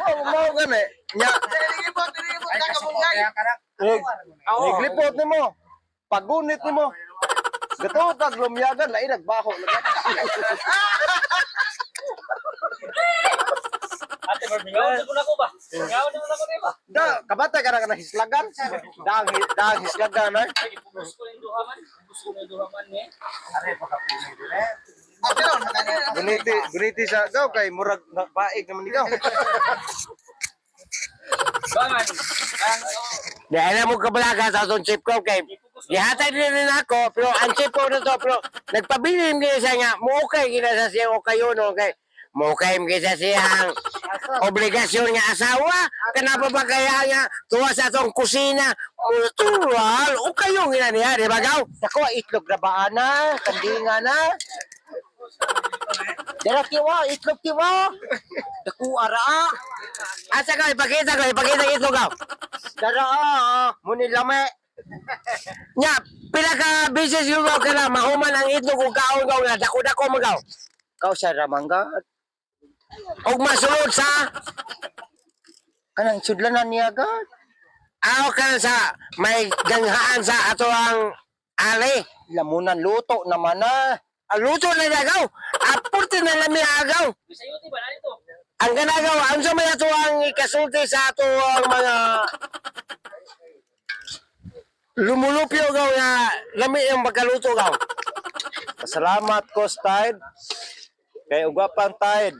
mo gani. Nya, kasupot kaya ka na. Niglipot ni mo. Pagunit ni mo. Gato kag lumyagan lai nagbaho lagi. Ate, marmingaw na ko na ko ba? Mingaw na ko na ko na ba? Da, kabata ka na ka na hislagan. Dang dang hislagan ay. Ay, ipubos ko na yung duha man. Ipubos ko na yung duha man eh. Guniti, guniti sa gaw kay murag baig naman ikaw. Di alam mo kabalaga sa atong chip ko kay Gihatay din rin ako, pero ang chip ko na to, pero nagpabilim gina siya nga, muukay gina sa siya o kayo no, kay muukay gina sa siyang obligasyon nga asawa, kanapa ba kaya nga tuwa sa atong kusina, natural, o kayo gina niya, di ba gaw? Dako itlog na ba ana? Kandinga na. Dara kiwa, itlog kiwa. Dako ara. Asa ka, ipakita ko, ipakita ito gaw. Dara ah, muni lame. Nya, pila ka business yung ka na, mahuman ang itlog kung kaon gaw na, dako-dako mo gaw. Kau sa ramangga. Og masulod sa Kanang sudlanan niya gad. Aw ka sa may ganghaan sa ato ang ali. Lamunan luto naman na. Ang luto na nagaw. Apurti na lami agaw. Na? Ang ganagaw, ang sa may ato ang ikasulti sa ato ang mga lumulupyo gaw nga lami yung magkaluto gaw. Salamat ko Tide. Kay ugapang Tide.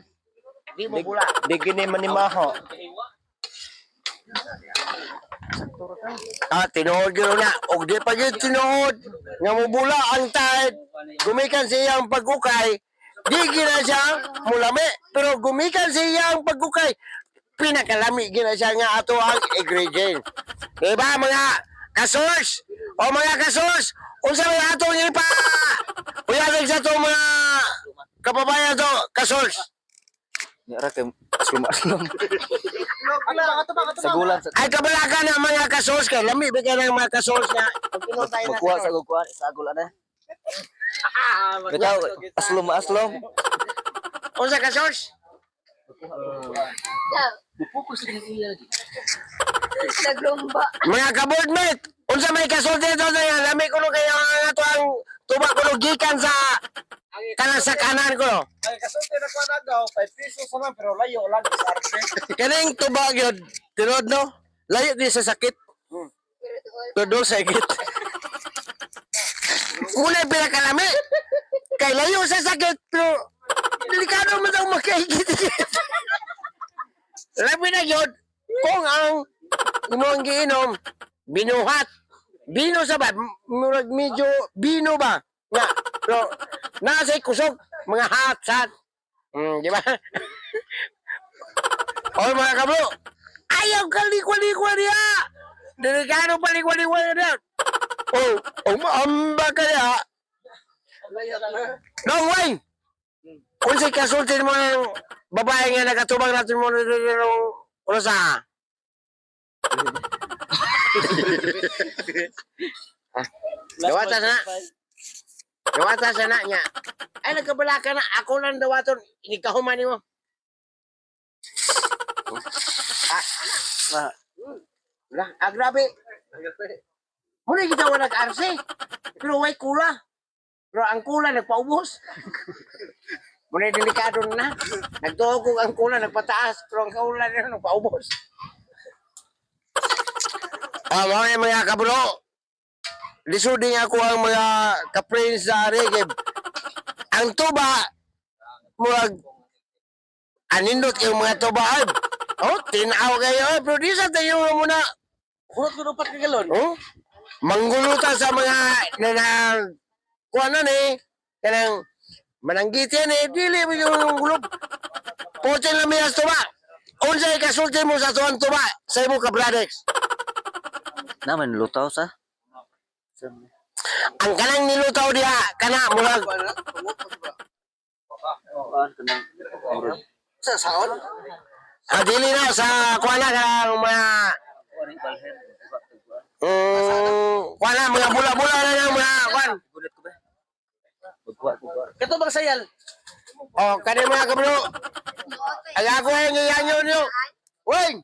Di mo bula. Di gini manimaho. Ah, tinuod yun na. Og di pa yun tinuod. Nga mubula ang tahid. Gumikan siya ang pagkukay. Di gina siya mulami. Pero gumikan siya ang pagkukay. Pinakalami gina siya nga ato ang ingredient. Diba mga kasource? O mga kasource? Unsa may atong ipa? Uyagin sa to mga kababayan to, kasource. Nira kay aslum. Sa gulan sa Ay kabalaga na mga kasource kay lami bigyan ng mga pinutay na magkuha sa gukuha sa gulan na. Bitaw aslum aslum. Unsa kasource? Naglumba. Mga kaboardmate, unsa may kasulti ito sa lami ko no kayo ang ato ang tuba ko no gikan sa kanang sa kanan ko. Ay kasulti na ko nagaw 5 pesos naman pero layo lang sa arte. Kaning tuba gyud tinod no. Layo di sa sakit. Tudol sa sakit. Una pila kalami. Kay layo sa sakit pero delikado man daw makaigit. Labi na yun, kung ang imong giinom, binuhat. Bino sa ba? Murag medyo bino ba? Nga, pero nasa kusog, mga hot. Hmm, di ba? o mga kabro, ayaw ka likwa-likwa niya. Delikado pa likwa-likwa niya. Oh, umamba kaya. Dong Wayne! Kung si kasultin mo ng babae nga nagatubang natin mo ng rosa. Dawata na. Dawata sa na niya. Ay, nagkabala ka na. Ako lang dawaton. Inikahuman mo. Ah, Wala, ah, grabe. Muna kita wala nag-arse. Pero may kula. Pero ang kula nagpaubos. Muna delikado na. Nagtugog ang kula, nagpataas. Pero ang kula na nagpaubos. Ah, mga mga kabro. Lisuding ako ang mga ka-friends sa reggae. Ang tuba, murag anindot yung mga tuba. Ay, oh, tinaw kayo. Ay, pero di sa tayo muna. Kurot ko dapat kagalon. Oh? Manggulutan sa mga na, na kuha na ni kanang mananggiti ni dili mo yung gulog. Pochen lang miyas tuba. Unsay kasulti mo sa tuwan tuba sa imo ka brothers. Naman lutaw sa. Ang kanang nilutaw diha kana murag Sa saon? ah, dili na sa kuha na kanang mga Mm, na mga bula-bula na ng mga kuan. Kato bang sayal? Oh, kani mga kabro. Ay ako ay ngayon nyo. Weng!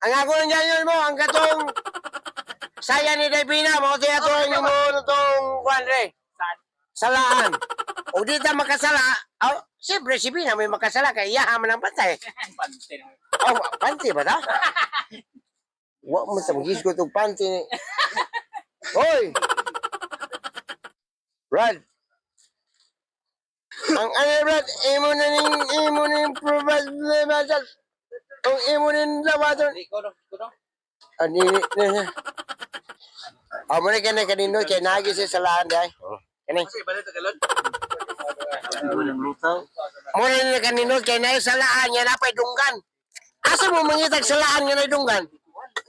Ang ako ng ganyan mo, ang katong saya ni Davina, mo siya itong mo itong kuhan re. Salaan. O di ta makasala, oh, siyempre si Bina may makasala kay iyahan man ang pantay. Pante na. Oh, panty ba ta? Wa mo sa magis ko itong panty ni. Hoy! Brad! Ang ano Brad, imo na ning imo na ning problema dyan. Ang imo na ning labaton. Di. Ani ni. Amo na kanay kanino kay nagi siya sa lahan day. Kani. Kasi balik ka galon. Mo na ni kanino kay nay sa lahan niya napay dunggan. Asa mo mangitag sa lahan nga nay dunggan?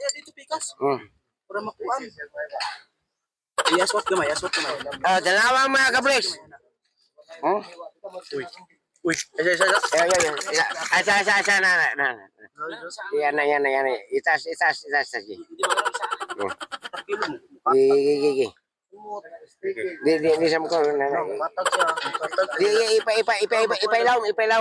Eh, dito pikas. Hmm. Para makuan. Iyaswat gamay, aswat gamay. Ah, dalawa mga kabres. Hmm? Uy, isa isa. Ayan, ayan, ayan. Asa, asa, asa, na, na, na. na. Yan na, yan na, yan na. Itas, itas, itas, itas. Hmm. Gi, gi, gi, gi. Di, di, di, sam ko. Na, na. Matag siya. Matag. Di, di, ipa, ipa, ipa, ipa, ipa, ilaw, ipa, ilaw.